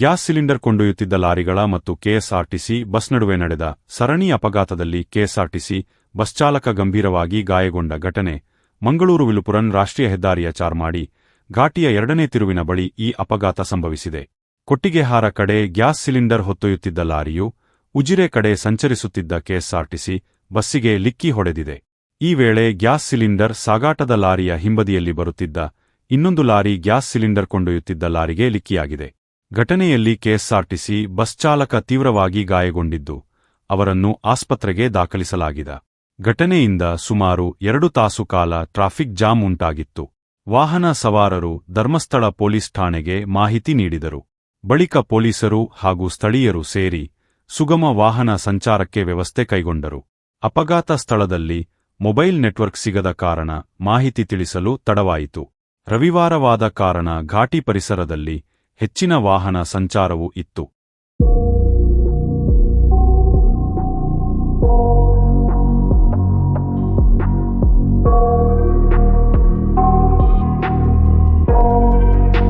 Gas cylinder ಕೊಂಡೊಯ್ಯುತ್ತಿದ್ದ ಲಾರಿಗಳ ಮತ್ತು KSRTC bus ನಡುವೆ ನಡೆದ ಸರಣಿ ಅಪಘಾತದಲ್ಲಿ ಕೆಎಸ್ಆರ್ಟಿಸಿ ಬಸ್ ಚಾಲಕ ಗಂಭೀರವಾಗಿ ಗಾಯಗೊಂಡ ಘಟನೆ ಮಂಗಳೂರು ವಿಲುಪುರನ್ ರಾಷ್ಟ್ರೀಯ ಹೆದ್ದಾರಿಯ ಚಾರ್ಮಾಡಿ ಘಾಟಿಯ ಎರಡನೇ ತಿರುವಿನ ಬಳಿ ಈ ಅಪಘಾತ ಸಂಭವಿಸಿದೆ. ಕೊಟ್ಟಿಗೆಹಾರ ಕಡೆ ಗ್ಯಾಸ್ ಸಿಲಿಂಡರ್ ಹೊತ್ತೊಯ್ಯುತ್ತಿದ್ದ ಲಾರಿಯು ಉಜಿರೆ ಕಡೆ ಸಂಚರಿಸುತ್ತಿದ್ದ ಕೆಎಸ್ಆರ್ಟಿಸಿ ಬಸ್ಸಿಗೆ ಲಿಕ್ಕಿ ಹೊಡೆದಿದೆ. ಈ ವೇಳೆ ಗ್ಯಾಸ್ ಸಿಲಿಂಡರ್ ಸಾಗಾಟದ ಲಾರಿಯ ಹಿಂಬದಿಯಲ್ಲಿ ಬರುತ್ತಿದ್ದ ಇನ್ನೊಂದು ಲಾರಿ ಗ್ಯಾಸ್ ಸಿಲಿಂಡರ್ ಕೊಂಡೊಯ್ಯುತ್ತಿದ್ದ ಲಾರಿಗೆ ಲಿಕ್ಕಿಯಾಗಿದೆ. ಘಟನೆಯಲ್ಲಿ ಕೆಎಸ್ಆರ್ಟಿಸಿ ಬಸ್ ಚಾಲಕ ತೀವ್ರವಾಗಿ ಗಾಯಗೊಂಡಿದ್ದು, ಅವರನ್ನು ಆಸ್ಪತ್ರೆಗೆ ದಾಖಲಿಸಲಾಗಿದೆ. ಘಟನೆಯಿಂದ ಸುಮಾರು ಎರಡು ತಾಸು ಕಾಲ ಟ್ರಾಫಿಕ್ ಜಾಮ್ ಉಂಟಾಗಿತ್ತು. ವಾಹನ ಸವಾರರು ಧರ್ಮಸ್ಥಳ ಪೊಲೀಸ್ ಠಾಣೆಗೆ ಮಾಹಿತಿ ನೀಡಿದರು. ಬಳಿಕ ಪೊಲೀಸರು ಹಾಗೂ ಸ್ಥಳೀಯರು ಸೇರಿ ಸುಗಮ ವಾಹನ ಸಂಚಾರಕ್ಕೆ ವ್ಯವಸ್ಥೆ ಕೈಗೊಂಡರು. ಅಪಘಾತ ಸ್ಥಳದಲ್ಲಿ ಮೊಬೈಲ್ ನೆಟ್ವರ್ಕ್ ಸಿಗದ ಕಾರಣ ಮಾಹಿತಿ ತಿಳಿಸಲು ತಡವಾಯಿತು. ರವಿವಾರವಾದ ಕಾರಣ ಘಾಟಿ ಪರಿಸರದಲ್ಲಿ ಹೆಚ್ಚಿನ ವಾಹನ ಸಂಚಾರವೂ ಇತ್ತು.